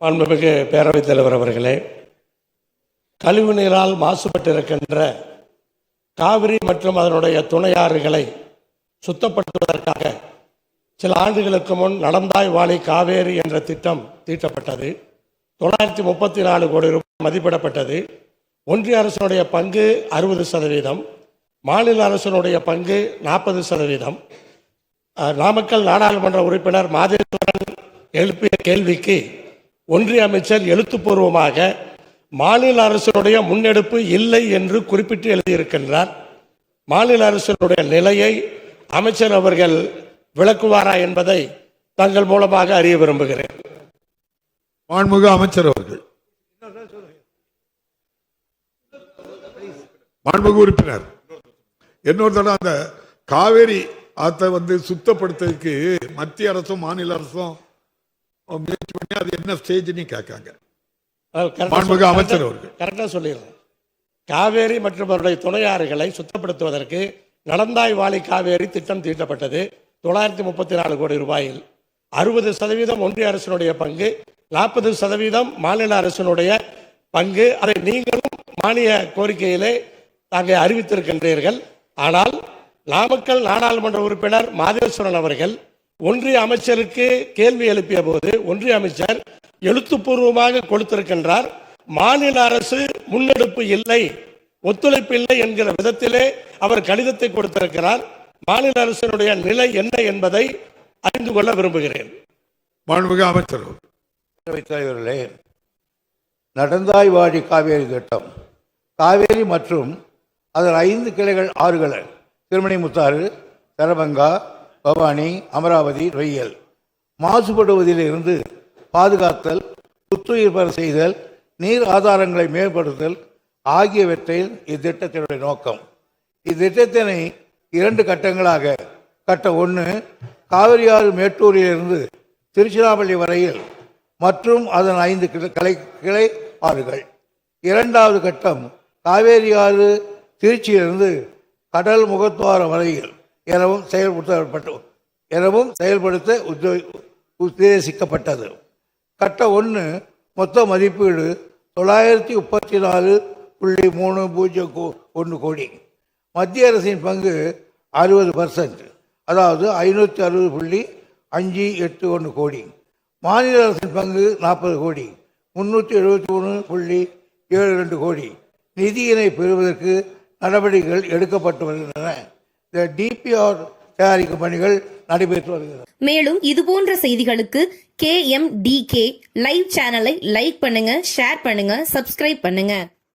மாண்புமிகு பேரவைத் தலைவர் அவர்களே கழிவு நீரால் மாசுபட்டிருக்கின்ற காவிரி மற்றும் அதனுடைய துணையாறுகளை சுத்தப்படுத்துவதற்காக சில ஆண்டுகளுக்கு முன் நடந்தாய் வாழி காவேரி என்ற திட்டம் தீட்டப்பட்டது. தொள்ளாயிரத்தி முப்பத்தி நாலு கோடி ரூபாய் மதிப்பிடப்பட்டது. ஒன்றிய அரசனுடைய பங்கு அறுபது சதவீதம் மாநில அரசனுடைய பங்கு நாற்பது சதவீதம். நாமக்கல் நாடாளுமன்ற உறுப்பினர் மாதேஸ்வரன் எழுப்பிய கேள்விக்கு ஒன்றிய அமைச்சர் எழுத்துப்பூர்வமாக மாநில அரசினுடைய முன்னெடுப்பு இல்லை என்று குறிப்பிட்டு எழுதியிருக்கின்றார். மாநில அரசினுடைய நிலையை அமைச்சர் அவர்கள் விளக்குவாரா என்பதை தங்கள் மூலமாக அறிய விரும்புகிறேன். மாண்புமிகு அமைச்சர் அவர்கள். மாண்புமிகு உறுப்பினர் இன்னொரு தடவை அந்த காவேரி ஆத்தை வந்து சுத்தப்படுத்துறதுக்கு மத்திய அரசும் மாநில அரசும் அது என்ன ஸ்டேஜ்னு கேட்காங்க. அமைச்சர் அவர்கள். கரெக்டா சொல்லிடுறேன். காவேரி மற்றும் அவருடைய துணையாறுகளை சுத்தப்படுத்துவதற்கு நடந்தாய் வாலி காவேரி திட்டம் தீட்டப்பட்டது. தொள்ளாயிரத்தி முப்பத்தி நாலு கோடி ரூபாயில் அறுபது சதவீதம் ஒன்றிய அரசினுடைய பங்கு நாற்பது சதவீதம் மாநில அரசினுடைய பங்கு. அதை நீங்களும் மானிய கோரிக்கையிலே தாங்கள் அறிவித்திருக்கின்றீர்கள். ஆனால் நாமக்கல் நாடாளுமன்ற உறுப்பினர் மாதேஸ்வரன் அவர்கள் ஒன்றிய அமைச்சருக்கு கேள்வி எழுப்பிய போது ஒன்றிய அமைச்சர் எழுத்துப்பூர்வமாக கொடுத்திருக்கின்றார் மாநில அரசு முன்னெடுப்பு இல்லை ஒத்துழைப்பு இல்லை என்கிற விதத்திலே அவர் கடிதத்தை கொடுத்திருக்கிறார். மாநில அரசினுடைய நிலை என்ன என்பதை அறிந்து கொள்ள விரும்புகிறேன். மாண்புமிகு அமைச்சர். தலைவர்களே நடந்தாய் வாடி காவேரி திட்டம் காவேரி மற்றும் அதன் ஐந்து கிளைகள் ஆறுகள் திருமணிமுத்தாறு தரபங்கா பவானி அமராவதி ரொய்யல். மாசுபடுவதிலிருந்து பாதுகாத்தல் புத்துயிர் பெற செய்தல் நீர் ஆதாரங்களை மேம்படுத்தல் ஆகியவற்றில் இத்திட்டத்தினுடைய நோக்கம். இத்திட்டத்தினை இரண்டு கட்டங்களாக கட்ட ஒன்று காவிரியாறு மேட்டூரிலிருந்து திருச்சிராப்பள்ளி வரையில் மற்றும் அதன் ஐந்து கிளை கிளை கிளை ஆறுகள். இரண்டாவது கட்டம் காவேரி ஆறு திருச்சியிலிருந்து கடல் முகத்துவாரம் வரையில் எனவும் செயல்படுத்தப்பட்டு எனவும் செயல்படுத்த உத்தே- உத்தேசிக்கப்பட்டது. கட்ட ஒன்று மொத்த மதிப்பீடு தொள்ளாயிரத்தி முப்பத்தி நாலு புள்ளி மூணு பூஜ்ஜியம் கோ- ஒன்று கோடி. மத்திய அரசின் பங்கு அறுபது பர்சன்ட் அதாவது ஐநூற்றி அறுபது புள்ளி அஞ்சு எட்டு ஒன்று கோடி. மாநில அரசின் பங்கு நாற்பது கோடி முன்னூற்றி எழுபத்தி மூணு புள்ளி ஏழு ரெண்டு கோடி. நிதியினை பெறுவதற்கு நடவடிக்கைகள் எடுக்கப்பட்டு வருகின்றன. டிபிஆர் தயாரிக்கும் பணிகள் நடைபெற்று வருகிறது. மேலும் இது போன்ற செய்திகளுக்கு K M D K live சேனலை லைக் பண்ணுங்க ஷேர் பண்ணுங்க சப்ஸ்கிரைப் பண்ணுங்க.